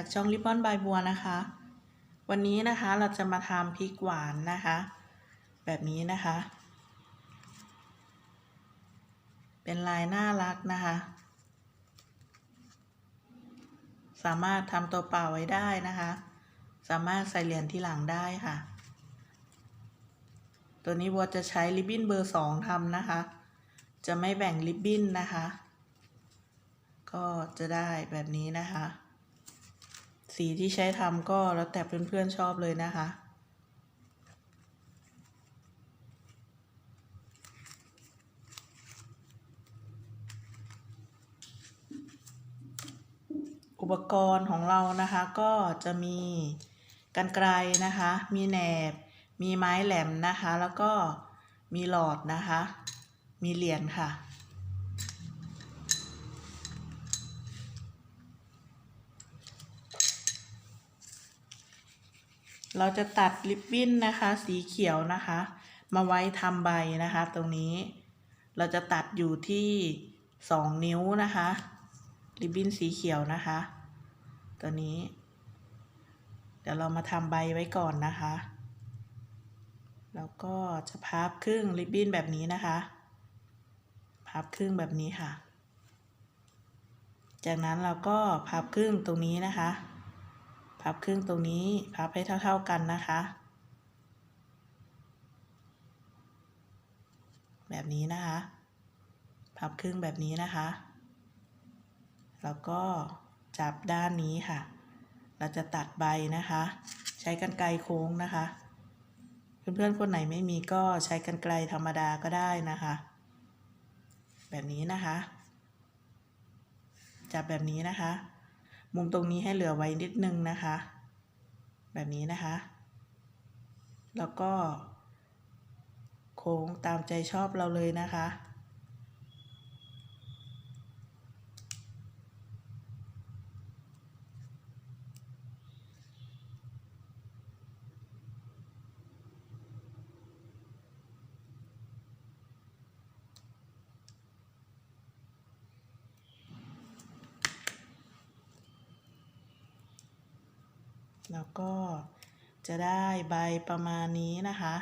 จากช่องริบบอนบายบัวนะคะ วันนี้นะคะเราจะมาทำพริกหวานนะคะ แบบนี้นะคะ เป็นลายน่ารักนะคะ สามารถทำตัวเปล่าไว้ได้นะคะ สามารถใส่เหรียญที่หลังได้ค่ะ ตัวนี้บัวจะใช้ริบบิ้นเบอร์สองทำนะคะ จะไม่แบ่งริบบิ้นนะคะก็จะได้แบบนี้นะคะ สีที่ใช้ทำก็แล้วแต่เพื่อนๆชอบเลยนะคะ อุปกรณ์ของเรานะคะก็จะมีกันไกรนะคะ มีแหนบ มีไม้แหลมนะคะ แล้วก็มีหลอดนะคะ มีเหรียญค่ะ เราจะตัดริบบิ้นนะคะ สีเขียวนะคะ มาไว้ทำใบนะคะ ตรงนี้ เราจะตัดอยู่ที่สองนิ้วนะคะริบบิ้นสีเขียวนะคะ ตัวนี้ เดี๋ยวเรามาทำใบไว้ก่อนนะคะ แล้วก็จะพับครึ่งริบบิ้นแบบนี้นะคะ พับครึ่งแบบนี้ค่ะ จากนั้นเราก็พับครึ่งตรงนี้นะคะ พับครึ่งตรงนี้พับให้เท่า ๆกันนะคะ แบบนี้นะคะ พับครึ่งแบบนี้นะคะ แล้วก็จับด้านนี้ค่ะ เราจะตัดใบนะคะ ใช้กรรไกรโค้งนะคะ เพื่อนๆคนไหนไม่มีก็ใช้กรรไกรธรรมดาก็ได้นะคะ แบบนี้นะคะ จับแบบนี้นะคะ มุมตรงนี้ให้เหลือไว้นิดนึงนะคะ แบบนี้นะคะ แล้วก็ โค้งตามใจชอบเราเลยนะคะ แล้วก็จะได้ใบประมาณนี้นะคะ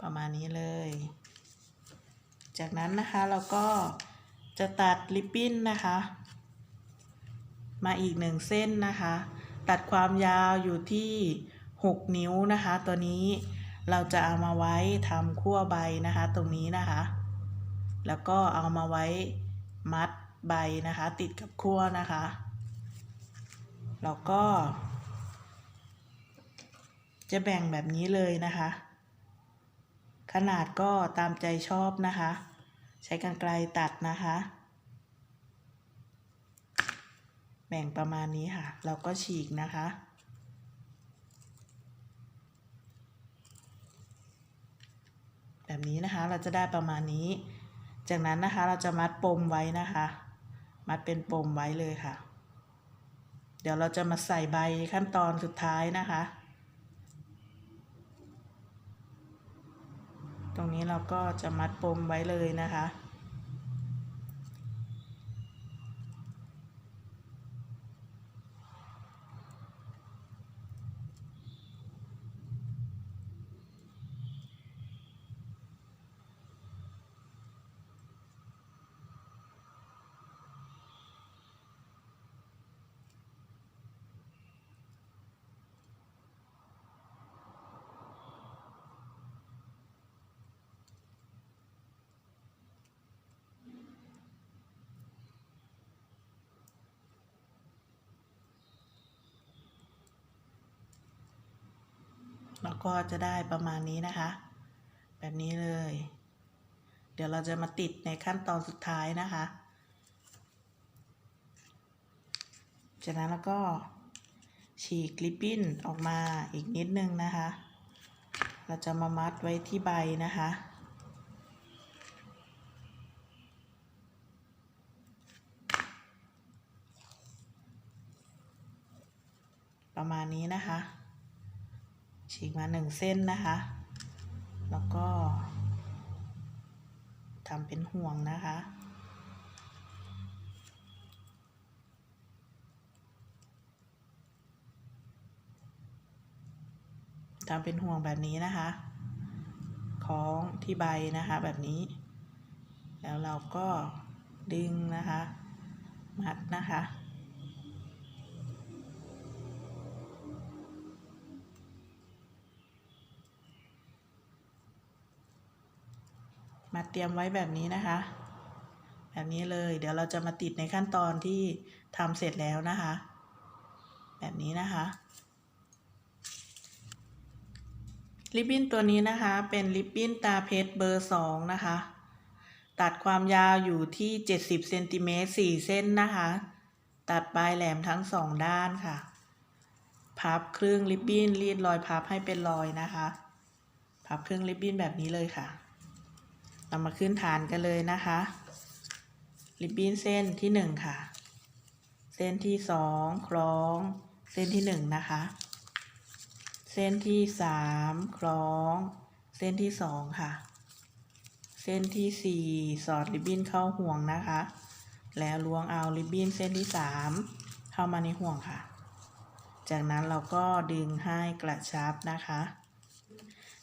ประมาณนี้เลย จากนั้นนะคะเราก็จะตัดริบบิ้นนะคะ มาอีกหนึ่งเส้นนะคะ ตัดความยาวอยู่ที่ 6 นิ้วนะคะ ตัวนี้เราจะเอามาไว้ทำขั้วใบนะคะ ตรงนี้นะคะ แล้วก็เอามาไว้มัดใบนะคะ ติดกับขั้วนะคะ แล้วก็ จะแบ่งแบบนี้เลยนะคะ ขนาดก็ตามใจชอบนะคะ ใช้กรรไกรตัดนะคะ แบ่งประมาณนี้ค่ะ เราก็ฉีกนะคะแบบนี้นะคะเราจะได้ประมาณนี้ จากนั้นนะคะเราจะมัดปมไว้นะคะ มัดเป็นปมไว้เลยค่ะ เดี๋ยวเราจะมาใส่ใบขั้นตอนสุดท้ายนะคะ ตรงนี้เราก็จะมัดปมไว้เลยนะคะ ก็จะได้ประมาณนี้นะคะ แบบนี้เลย เดี๋ยวเราจะมาติดในขั้นตอนสุดท้ายนะคะ จากนั้นแล้วก็ฉีกริบบิ้นออกมาอีกนิดนึงนะคะ เราจะมามัดไว้ที่ใบนะคะประมาณนี้นะคะ ฉีกมาหนึ่งเส้นนะคะ แล้วก็ทำเป็นห่วงนะคะทำเป็นห่วงแบบนี้นะคะของที่ใบนะคะแบบนี้ แล้วเราก็ดึงนะคะ มัดนะคะ มาเตรียมไว้แบบนี้นะคะ แบบนี้เลย เดี๋ยวเราจะมาติดในขั้นตอนที่ทำเสร็จแล้วนะคะ แบบนี้นะคะริบบิ้นตัวนี้นะคะเป็นริบบิ้นตาเพชรเบอร์สองนะคะ ตัดความยาวอยู่ที่ 70เซนติเมตร4เส้นนะคะ ตัดปลายแหลมทั้งสองด้านค่ะ พับครึ่งริบบิ้นรีดรอยพับให้เป็นรอยนะคะ พับครึ่งริบบิ้นแบบนี้เลยค่ะ เรามาขึ้นฐานกันเลยนะคะ ริบบิ้นเส้นที่หนึ่งค่ะ เส้นที่สองคล้อง เส้นที่หนึ่งนะคะ เส้นที่สามคล้อง เส้นที่สองค่ะ เส้นที่สี่สอดริบบิ้นเข้าห่วงนะคะ แล้วล้วงเอาริบบิ้นเส้นที่สามเข้ามาในห่วงค่ะ จากนั้นเราก็ดึงให้กระชับนะคะ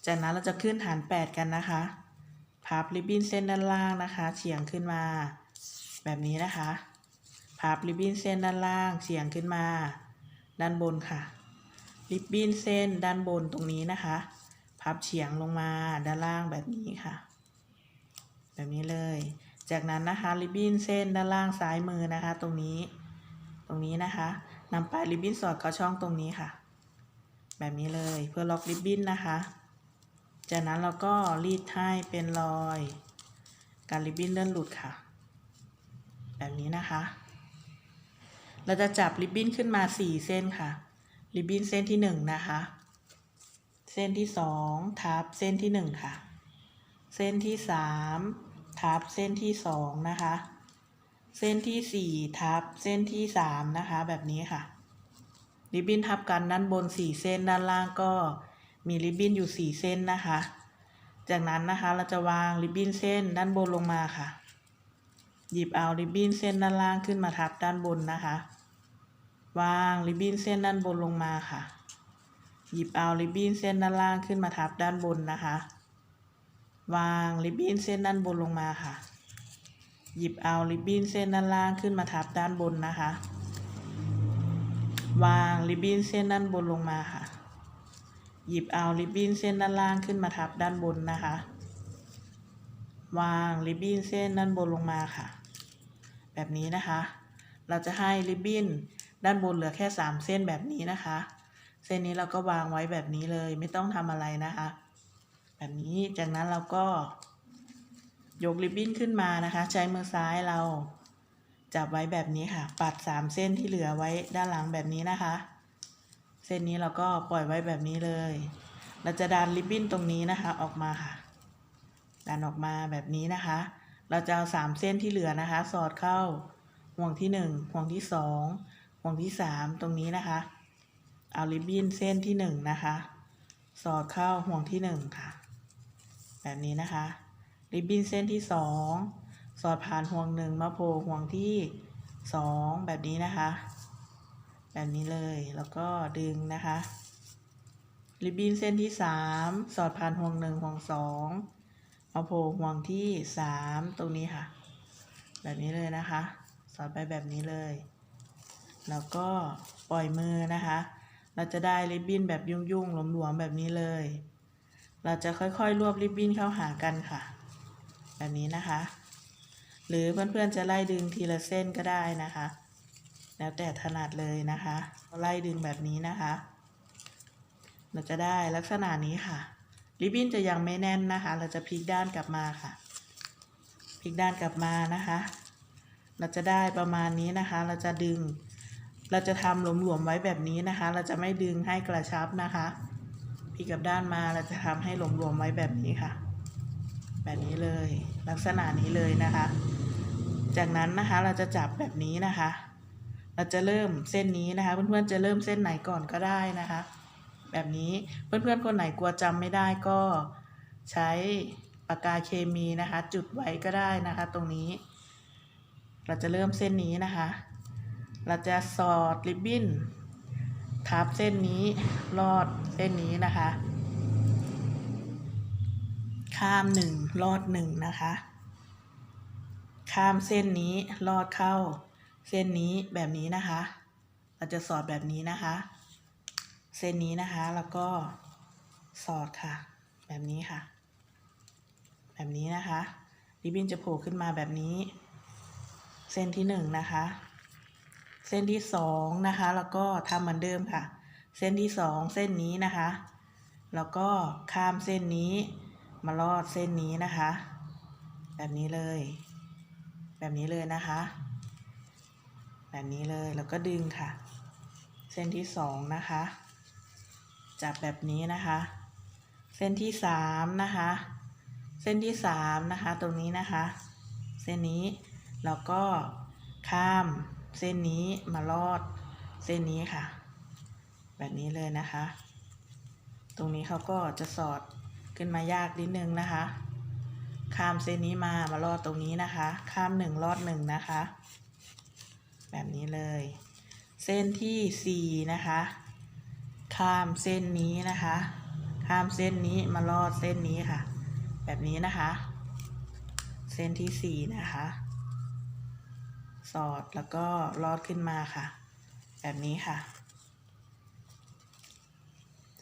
จากนั้นเราจะขึ้นฐานแปดกันนะคะ พับริบบิ้นเส้นด้านล่างนะคะเฉียงขึ้นมา แบบนี้นะคะพับริบบิ้นเส้นด้านล่างเฉียงขึ้นมา ด้านบนค่ะ ริบบิ้นเส้นด้านบนตรงนี้นะคะ พับเฉียงลงมาด้านล่างแบบนี้ค่ะ แบบนี้เลย จากนั้นนะคะริบบิ้นเส้นด้านล่างซ้ายมือนะคะ ตรงนี้ ตรงนี้นะคะนำปลายริบบิ้นสอดเข้าช่องตรงนี้ค่ะ แบบนี้เลยเพื่อล็อกริบบิ้นนะคะ จากนั้นเราก็รีดให้เป็นรอย การริบบิ้นเลื่อนหลุดค่ะ แบบนี้นะคะ เราจะจับริบบิ้นขึ้นมาสี่เส้นค่ะ ริบบิ้นเส้นที่หนึ่งนะคะ เส้นที่สองทับเส้นที่หนึ่งค่ะ เส้นที่สามทับเส้นที่สองนะคะ เส้นที่สี่ทับเส้นที่สามนะคะ แบบนี้ค่ะ ริบบิ้นทับกันด้านบนสี่เส้นด้านล่างก็ มีริบบิ้นอยู่สี่เส้นนะคะ จากนั้นนะคะเราจะวางริบบิ้นเส้นด้านบนลงมาค่ะ หยิบเอาริบบิ้นเส้นด้านล่างขึ้นมาทับด้านบนนะคะ วางริบบิ้นเส้นด้านบนลงมาค่ะ หยิบเอาริบบิ้นเส้นด้านล่างขึ้นมาทับด้านบนนะคะ วางริบบิ้นเส้นด้านบนลงมาค่ะ หยิบเอาริบบิ้นเส้นด้านล่างขึ้นมาทับด้านบนนะคะ วางริบบิ้นเส้นด้านบนลงมาค่ะ หยิบเอาริบบิ้นเส้นด้านล่างขึ้นมาทับด้านบนนะคะ วางริบบิ้นเส้นด้านบนลงมาค่ะ แบบนี้นะคะ เราจะให้ริบบิ้นด้านบนเหลือแค่สามเส้นแบบนี้นะคะ เส้นนี้เราก็วางไว้แบบนี้เลยไม่ต้องทำอะไรนะคะ แบบนี้จากนั้นเราก็ ยกริบบิ้นขึ้นมานะคะ ใช้มือซ้ายเราจับไว้แบบนี้ค่ะ ปัดสามเส้นที่เหลือไว้ด้านหลังแบบนี้นะคะ เส้นนี้เราก็ปล่อยไว้แบบนี้เลย เราจะดันริบบิ้นตรงนี้นะคะออกมาค่ะ ดันออกมาแบบนี้นะคะ เราจะเอาสามเส้นที่เหลือนะคะ สอดเข้าห่วงที่หนึ่งห่วงที่สองห่วงที่สามตรงนี้นะคะ เอาริบบิ้นเส้นที่หนึ่งนะคะ สอดเข้าห่วงที่หนึ่งค่ะ แบบนี้นะคะ ริบบิ้นเส้นที่สองสอดผ่านห่วงหนึ่งมาโผล่ห่วงที่สองแบบนี้นะคะ แบบนี้เลยแล้วก็ดึงนะคะ ริบบิ้นเส้นที่สามสอดผ่านห่วงหนึ่งห่วงสองมาโผล่ห่วงที่สามตรงนี้ค่ะ แบบนี้เลยนะคะ สอดไปแบบนี้เลย แล้วก็ปล่อยมือนะคะ เราจะได้ริบบิ้นแบบยุ่งๆหลวมๆแบบนี้เลย เราจะค่อยๆ รวบริบบิ้นเข้าหากันค่ะ แบบนี้นะคะ หรือเพื่อนๆจะไล่ดึงทีละเส้นก็ได้นะคะ แล้วแต่ถนัดเลยนะคะไล่ดึงแบบนี้นะคะ เราจะได้ลักษณะนี้ค่ะ ริบบิ้นจะยังไม่แน่นนะคะ เราจะพลิกด้านกลับมาค่ะ พลิกด้านกลับมานะคะ เราจะได้ประมาณนี้นะคะ เราจะดึง เราจะทำหลวมๆไว้แบบนี้นะคะ เราจะไม่ดึงให้กระชับนะคะพลิกกลับด้านมาเราจะทำให้หลวมๆไว้แบบนี้ค่ะ แบบนี้เลย ลักษณะนี้เลยนะคะ จากนั้นนะคะเราจะจับแบบนี้นะคะ เราจะเริ่มเส้นนี้นะคะ เพื่อนๆจะเริ่มเส้นไหนก่อนก็ได้นะคะ แบบนี้เพื่อนๆคนไหนกลัวจำไม่ได้ก็ใช้ปากกาเคมีนะคะ จุดไว้ก็ได้นะคะ ตรงนี้ เราจะเริ่มเส้นนี้นะคะ เราจะสอดริบบิ้นทับเส้นนี้ลอดเส้นนี้นะคะ ข้ามหนึ่งลอดหนึ่งนะคะ ข้ามเส้นนี้ลอดเข้า เส้นนี้แบบนี้นะคะ เราจะสอดแบบนี้นะคะ เส้นนี้นะคะแล้วก็สอดค่ะ แบบนี้ค่ะ แบบนี้นะคะริบบิ้นจะโผล่ขึ้นมาแบบนี้ เส้นที่หนึ่งนะคะ เส้นที่สองนะคะ แล้วก็ทำเหมือนเดิมค่ะ เส้นที่สองเส้นนี้นะคะ แล้วก็ข้ามเส้นนี้มาลอดเส้นนี้นะคะ แบบนี้เลย แบบนี้เลยนะคะ แบบนี้เลยแล้วก็ดึงค่ะ เส้นที่สองนะคะ จับแบบนี้นะคะ เส้นที่สามนะคะ เส้นที่สามนะคะ ตรงนี้นะคะ เส้นนี้แล้วก็ข้ามเส้นนี้มาลอดเส้นนี้ค่ะ แบบนี้เลยนะคะ ตรงนี้เขาก็จะสอดขึ้นมายากนิดนึงนะคะ ข้ามเส้นนี้มามาลอดตรงนี้นะคะ ข้ามหนึ่งลอดหนึ่งนะคะ แบบนี้เลย เส้นที่สี่นะคะ ข้ามเส้นนี้นะคะ ข้ามเส้นนี้มาลอดเส้นนี้ค่ะ แบบนี้นะคะ เส้นที่สี่นะคะ สอดแล้วก็ลอดขึ้นมาค่ะ แบบนี้ค่ะ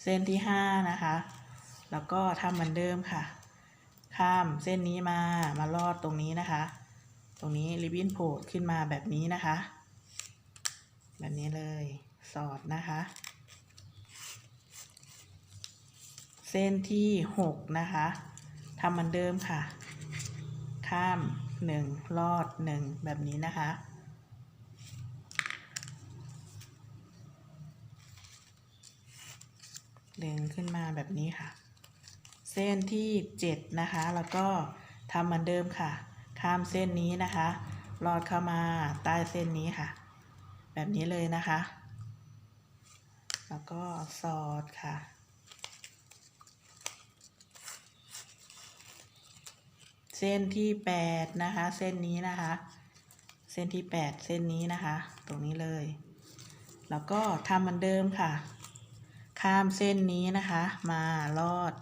เส้นที่ห้านะคะ แล้วก็ทำเหมือนเดิมค่ะข้ามเส้นนี้มา มาลอดตรงนี้นะคะ ตรงนี้ริบบิ้นโผล่ขึ้นมาแบบนี้นะคะ แบบนี้เลย สอดนะคะ เส้นที่หกนะคะทำเหมือนเดิมค่ะ ข้ามหนึ่งลอดหนึ่งแบบนี้นะคะดึงขึ้นมาแบบนี้ค่ะ เส้นที่เจ็ดนะคะ แล้วก็ทำเหมือนเดิมค่ะ ข้ามเส้นนี้นะคะลอดเข้ามาใต้เส้นนี้ค่ะ แบบนี้เลยนะคะ แล้วก็สอดค่ะ เส้นที่แปดนะคะ เส้นนี้นะคะ เส้นที่แปดเส้นนี้นะคะ ตรงนี้เลย แล้วก็ทำเหมือนเดิมค่ะ ข้ามเส้นนี้นะคะ มาลอด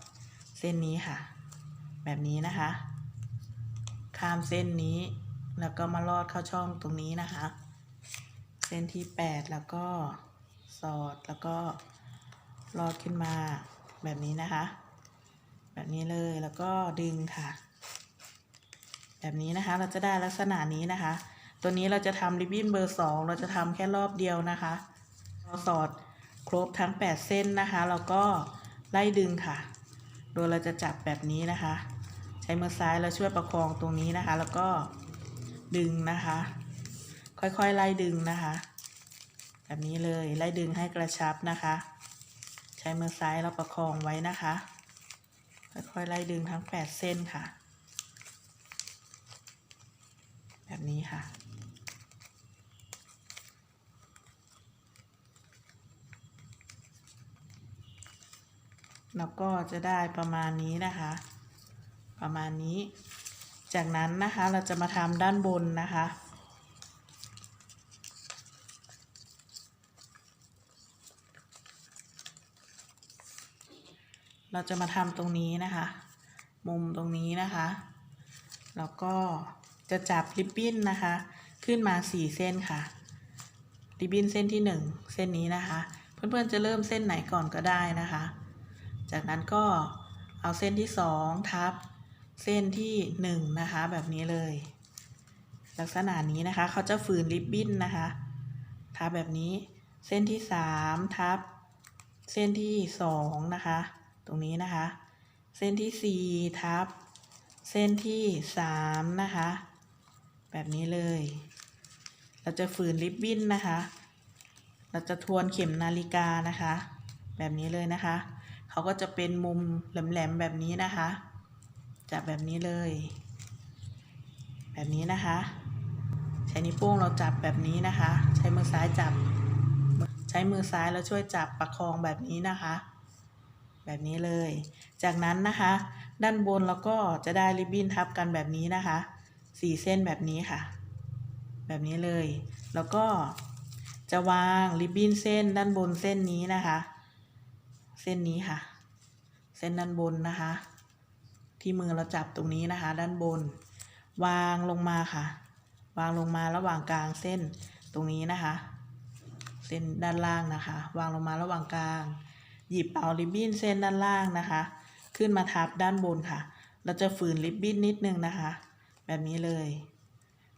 เส้นนี้ค่ะ แบบนี้นะคะ ข้ามเส้นนี้ แล้วก็มาลอดเข้าช่องตรงนี้นะคะ ส้นที่แปดแล้วก็สอดแล้วก็ลอดขึ้นมาแบบนี้นะคะ แบบนี้เลยแล้วก็ดึงค่ะ แบบนี้นะคะเราจะได้ลักษณะนี้นะคะ ตัวนี้เราจะทำริบบิ้นเบอร์สองเราจะทำแค่รอบเดียวนะคะเราสอดครบทั้ง 8 เส้นนะคะแล้วก็ไล่ดึงค่ะ โดยเราจะจับแบบนี้นะคะ ใช้มือซ้ายเราช่วยประคองตรงนี้นะคะ แล้วก็ดึงนะคะ ค่อยๆไล่ดึงนะคะ แบบนี้เลยไล่ดึงให้กระชับนะคะ ใช้มือซ้ายเราประคองไว้นะคะ ค่อยๆไล่ดึงทั้ง 8 เส้นค่ะ แบบนี้ค่ะแล้วก็จะได้ประมาณนี้นะคะ ประมาณนี้ จากนั้นนะคะเราจะมาทำด้านบนนะคะ เราจะมาทำตรงนี้นะคะ มุมตรงนี้นะคะ แล้วก็จะจับริบบิ้นนะคะ ขึ้นมาสี่เส้นค่ะ ริบบิ้นเส้นที่หนึ่งเส้นนี้นะคะ เพื่อนๆจะเริ่มเส้นไหนก่อนก็ได้นะคะ จากนั้นก็เอาเส้นที่สองทับ เส้นที่หนึ่งนะคะ แบบนี้เลย ลักษณะนี้นะคะเขาจะฝืนริบบิ้นนะคะทับแบบนี้เส้นที่สามทับ เส้นที่สองนะคะ ตรงนี้นะคะ เส้นที่สี่ทับ เส้นที่สามนะคะ แบบนี้เลย เราจะฝืนริบบิ้นนะคะ เราจะทวนเข็มนาฬิกานะคะ แบบนี้เลยนะคะ เขาก็จะเป็นมุมแหลมๆแบบนี้นะคะจับแบบนี้เลย แบบนี้นะคะ ใช้นิ้วโป้งเราจับแบบนี้นะคะ ใช้มือซ้ายจับ ใช้มือซ้ายแล้วช่วยจับประคองแบบนี้นะคะ แบบนี้เลย จากนั้นนะคะ ด้านบนเราก็จะได้ริบบิ้นทับกันแบบนี้นะคะสี่เส้นแบบนี้ค่ะ แบบนี้เลย แล้วก็จะวางริบบิ้นเส้นด้านบนเส้นนี้นะคะ เส้นนี้ค่ะ เส้นด้านบนนะคะ ที่มือเราจับตรงนี้นะคะ ด้านบน วางลงมาค่ะ วางลงมาระหว่างกลางเส้นตรงนี้นะคะ เส้นด้านล่างนะคะ วางลงมาระหว่างกลาง หยิบเอาริบบิ้นเส้นด้านล่างนะคะ ขึ้นมาทับด้านบนค่ะ เราจะฝืนริบบิ้นนิดนึงนะคะ แบบนี้เลย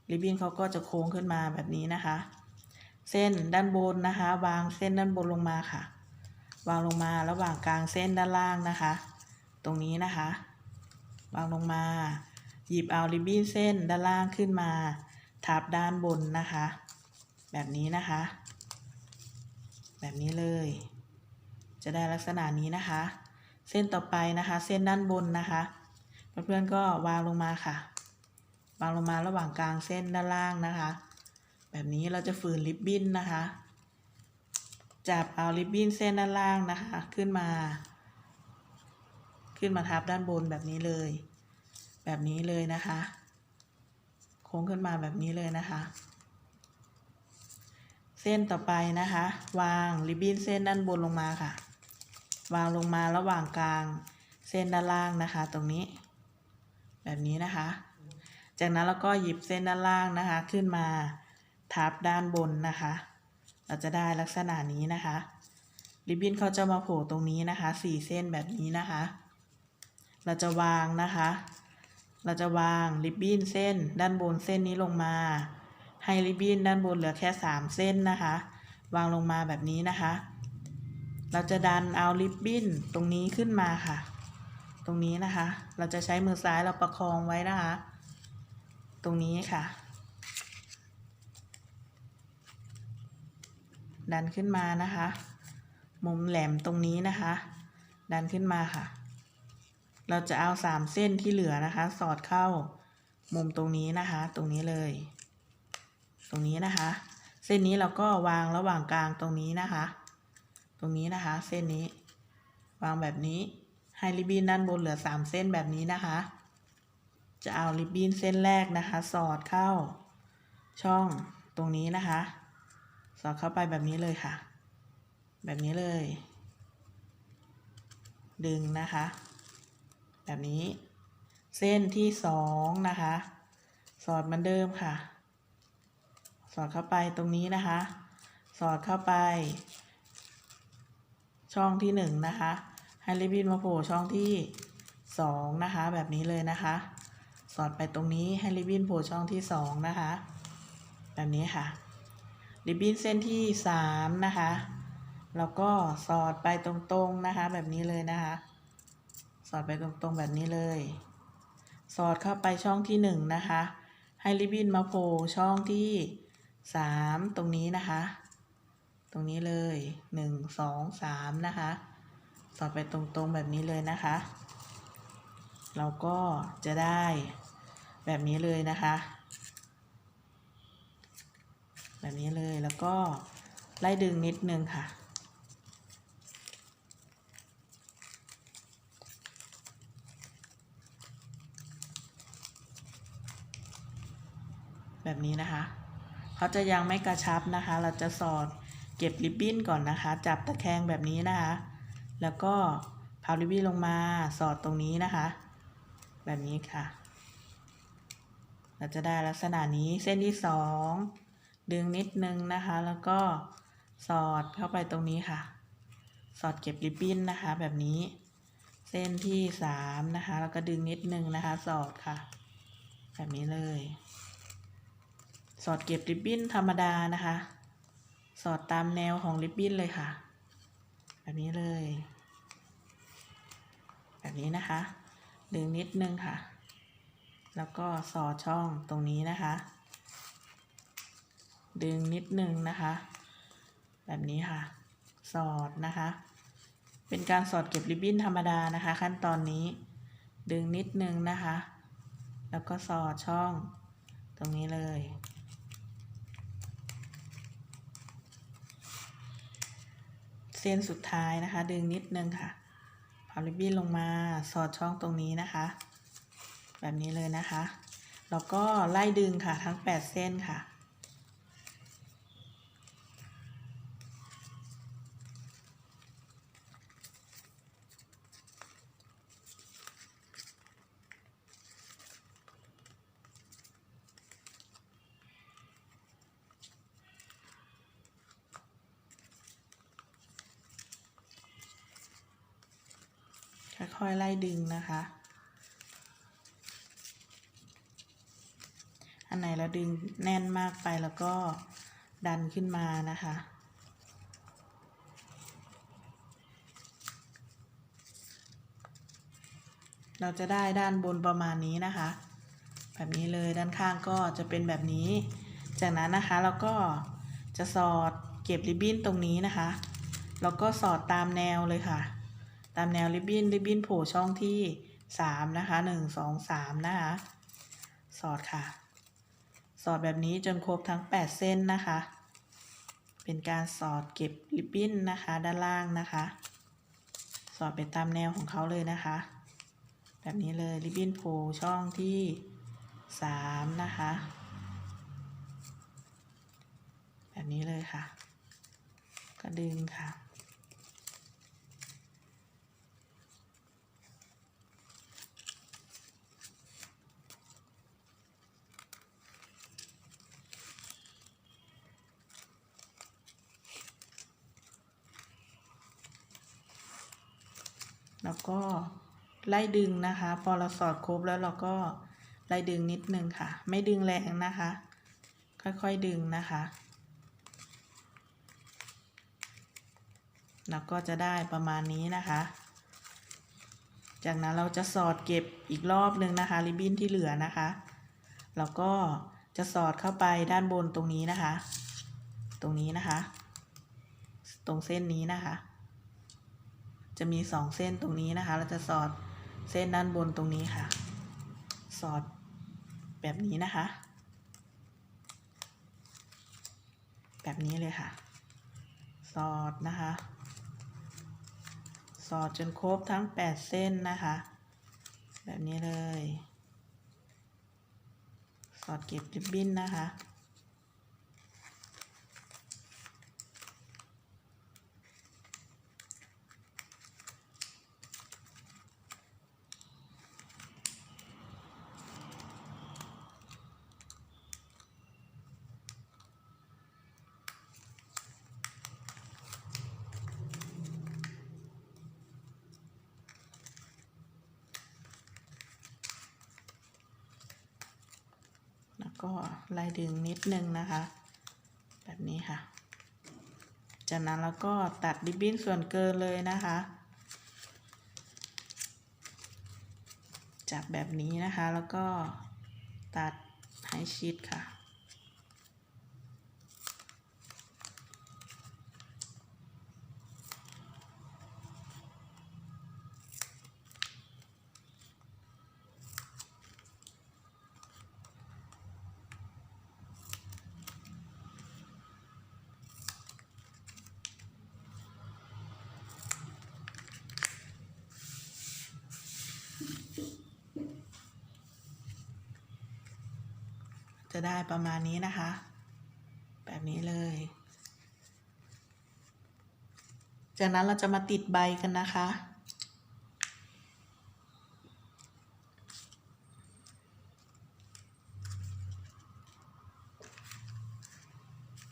ริบบิ้นเขาก็จะโค้งขึ้นมาแบบนี้นะคะ เส้นด้านบนนะคะ วางเส้นด้านบนลงมาค่ะ วางลงมาระหว่างกลางเส้นด้านล่างนะคะ ตรงนี้นะคะ วางลงมา หยิบเอาริบบิ้นเส้นด้านล่างขึ้นมา ทับด้านบนนะคะ แบบนี้นะคะ แบบนี้เลย จะได้ลักษณะนี้นะคะ เส้นต่อไปนะคะ เส้นด้านบนนะคะ เพื่อนๆก็วางลงมาค่ะ วางลงมาระหว่างกลางเส้นด้านล่างนะคะ แบบนี้เราจะฝืนริบบิ้นนะคะ จับเอาริบบิ้นเส้นด้านล่างนะคะ ขึ้นมา ขึ้นมาทับด้านบนแบบนี้เลย แบบนี้เลยนะคะ โค้งขึ้นมาแบบนี้เลยนะคะเส้นต่อไปนะคะ วางริบบิ้นเส้นด้านบนลงมาค่ะ วางลงมาระหว่างกลางเส้นด้านล่างนะคะ ตรงนี้ แบบนี้นะคะ จากนั้นเราก็หยิบเส้นด้านล่างนะคะ ขึ้นมาทับด้านบนนะคะ เราจะได้ลักษณะนี้นะคะ ริบบิ้นเขาจะมาโผล่ตรงนี้นะคะสี่เส้นแบบนี้นะคะ เราจะวางนะคะ เราจะวางริบบิ้นเส้นด้านบนเส้นนี้ลงมา ให้ริบบิ้นด้านบนเหลือแค่สามเส้นนะคะ วางลงมาแบบนี้นะคะ เราจะดันเอาริบบิ้นตรงนี้ขึ้นมาค่ะ ตรงนี้นะคะ เราจะใช้มือซ้ายเราประคองไว้นะคะ ตรงนี้ค่ะ ดันขึ้นมานะคะ มุมแหลมตรงนี้นะคะ ดันขึ้นมาค่ะ เราจะเอาสามเส้นที่เหลือนะคะ สอดเข้ามุมตรงนี้นะคะ ตรงนี้เลย ตรงนี้นะคะ เส้นนี้เราก็วางระหว่างกลางตรงนี้นะคะ รงนี้นะคะ เส้นนี้ วางแบบนี้ ให้ริบบิ้นด้านบนเหลือสามเส้นแบบนี้นะคะ จะเอาริบบิ้นเส้นแรกนะคะ สอดเข้าช่องตรงนี้นะคะ สอดเข้าไปแบบนี้เลยค่ะ แบบนี้เลย ดึงนะคะ แบบนี้ เส้นที่สองนะคะ สอดเหมือนเดิมค่ะ สอดเข้าไปตรงนี้นะคะ สอดเข้าไป ช่องที่หนึ่งนะคะให้ริบบิ้นมาโผล่ช่องที่สองนะคะแบบนี้เลยนะคะ สอดไปตรงนี้ให้ริบบิ้นโผล่ช่องที่สองนะคะ แบบนี้ค่ะ ริบบิ้นเส้นที่สามนะคะแล้วก็สอดไปตรงๆนะคะ แบบนี้เลยนะคะ สอดไปตรงๆแบบนี้เลย สอดเข้าไปช่องที่หนึ่งนะคะ ให้ริบบิ้นมาโผล่ช่องที่สามตรงนี้นะคะ ตรงนี้เลยหนึ่งสองสามนะคะ สอดไปตรงๆแบบนี้เลยนะคะ เราก็จะได้แบบนี้เลยนะคะ แบบนี้เลยแล้วก็ไล่ดึงนิดนึงค่ะแบบนี้นะคะ เขาจะยังไม่กระชับนะคะ เราจะสอด ก็บริบบิ้นก่อนนะคะ จับตะแคงแบบนี้นะคะ แล้วก็พับริบบิ้นลงมาสอดตรงนี้นะคะ แบบนี้ค่ะ เราจะได้ลักษณะนี้เส้นที่สองดึงนิดนึงนะคะ แล้วก็สอดเข้าไปตรงนี้ค่ะ สอดเก็บริบบิ้นนะคะ แบบนี้ เส้นที่สามนะคะ แล้วก็ดึงนิดนึงนะคะ สอดค่ะ แบบนี้เลย สอดเก็บริบบิ้นธรรมดานะคะ สอดตามแนวของริบบิ้นเลยค่ะ แบบนี้เลย แบบนี้นะคะ ดึงนิดนึงค่ะ แล้วก็สอดช่องตรงนี้นะคะ ดึงนิดนึงนะคะ แบบนี้ค่ะ สอดนะคะ เป็นการสอดเก็บริบบิ้นธรรมดานะคะ ขั้นตอนนี้ ดึงนิดนึงนะคะ แล้วก็สอดช่องตรงนี้เลย เส้นสุดท้ายนะคะ ดึงนิดนึงค่ะพับริบบิ้นลงมาสอดช่องตรงนี้นะคะ แบบนี้เลยนะคะ แล้วก็ไล่ดึงค่ะทั้ง 8 เส้นค่ะ ค่ อยๆไล่ดึงนะคะ อันไหนเราดึงแน่นมากไปแล้วก็ดันขึ้นมานะคะ เราจะได้ด้านบนประมาณนี้นะคะ แบบนี้เลยด้านข้างก็จะเป็นแบบนี้ จากนั้นนะคะเราก็จะสอดเก็บริบบิ้นตรงนี้นะคะ แล้วก็สอดตามแนวเลยค่ะ ตามแนวริบบิ้นริบบิ้นโผล่ช่องที่สามนะคะหนึ่งสองสามนะคะสอดค่ะ สอดแบบนี้จนครบทั้ง8เส้นนะคะ เป็นการสอดเก็บริบบิ้นนะคะด้านล่างนะคะ สอดไปตามแนวของเขาเลยนะคะ แบบนี้เลยริบบิ้นโผล่ช่องที่3นะคะ แบบนี้เลยค่ะ ก็ดึงค่ะ แล้วก็ไล่ดึงนะคะ พอเราสอดครบแล้วเราก็ไล่ดึงนิดนึงค่ะ ไม่ดึงแรงนะคะ ค่อยๆดึงนะคะแล้วก็จะได้ประมาณนี้นะคะ จากนั้นเราจะสอดเก็บอีกรอบหนึ่งนะคะ ริบบิ้นที่เหลือนะคะ แล้วก็จะสอดเข้าไปด้านบนตรงนี้นะคะ ตรงนี้นะคะ ตรงเส้นนี้นะคะ จะมีสองเส้นตรงนี้นะคะ เราจะสอดเส้นด้านบนตรงนี้ค่ะ สอดแบบนี้นะคะ แบบนี้เลยค่ะ สอดนะคะ สอดจนครบทั้ง 8 เส้นนะคะ แบบนี้เลย สอดเก็บริบบิ้นนะคะ ล้วก็ลายดึงนิดนึงนะคะ แบบนี้ค่ะ จากนั้นเราก็ตัดริบบิ้นส่วนเกินเลยนะคะจับแบบนี้นะคะแล้วก็ตัดให้ชิดค่ะ จะได้ประมาณนี้นะคะ แบบนี้เลย จากนั้นเราจะมาติดใบกันนะคะ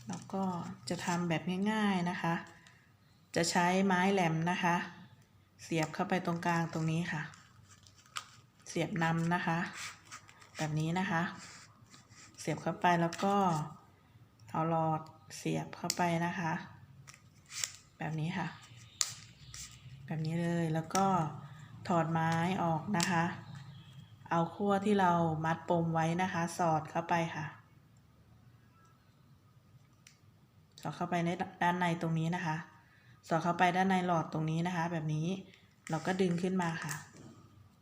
แล้วก็จะทำแบบง่ายๆนะคะ จะใช้ไม้แหลมนะคะ เสียบเข้าไปตรงกลางตรงนี้ค่ะ เสียบนำนะคะ แบบนี้นะคะ เสียบเข้าไปแล้วก็เอาหลอดเสียบเข้าไปนะคะ แบบนี้ค่ะ แบบนี้เลยแล้วก็ถอดไม้ออกนะคะ เอาขั้วที่เรามัดปมไว้นะคะ สอดเข้าไปค่ะ สอดเข้าไปในด้านในตรงนี้นะคะ สอดเข้าไปด้านในหลอดตรงนี้นะคะ แบบนี้เราก็ดึงขึ้นมาค่ะ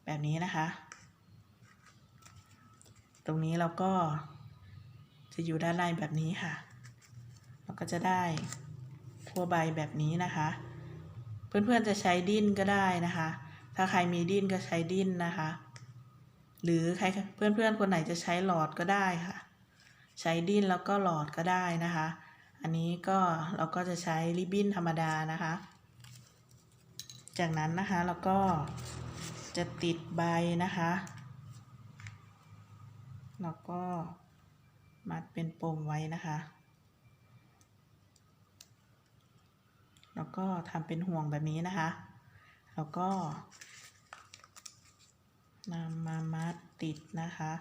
แบบนี้นะคะ ตรงนี้เราก็ จะอยู่ด้านในแบบนี้ค่ะ เราก็จะได้ทั่วใบแบบนี้นะคะ เพื่อนๆจะใช้ดิ้นก็ได้นะคะ ถ้าใครมีดิ้นก็ใช้ดิ้นนะคะ หรือใครเพื่อนๆคนไหนจะใช้หลอดก็ได้ค่ะ ใช้ดิ้นแล้วก็หลอดก็ได้นะคะ อันนี้ก็เราก็จะใช้ริบบิ้นธรรมดานะคะ จากนั้นนะคะเราก็จะติดใบนะคะ แล้วก็ มัดเป็นปมไว้นะคะ แล้วก็ทำเป็นห่วงแบบนี้นะคะ แล้วก็นำมามัดติดนะคะ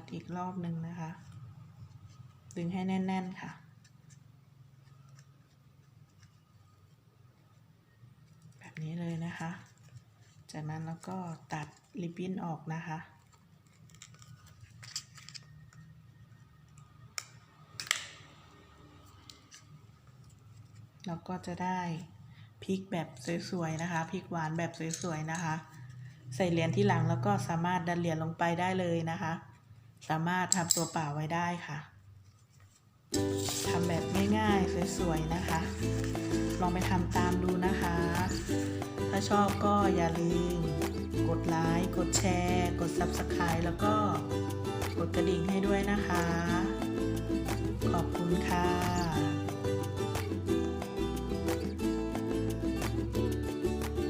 ดอีกรอบหนึ่งนะคะ ดึงให้แน่น ๆ ค่ะแบบนี้เลยนะคะ จากนั้นแล้วก็ตัดริบบิ้นออกนะคะแล้วก็จะได้พริกแบบสวยๆนะคะพริกหวานแบบสวยๆนะคะ ใส่เหรียญที่หลังแล้วก็สามารถดันเหรียญลงไปได้เลยนะคะ สามารถทำตัวเปล่าไว้ได้ค่ะทำแบบง่ายๆ สวยๆ นะคะ ลองไปทำตามดูนะคะ ถ้าชอบก็อย่าลืม กดไลค์ กดแชร์ กด Subscribe แล้วก็กดกระดิ่งให้ด้วยนะคะ ขอบคุณค่ะ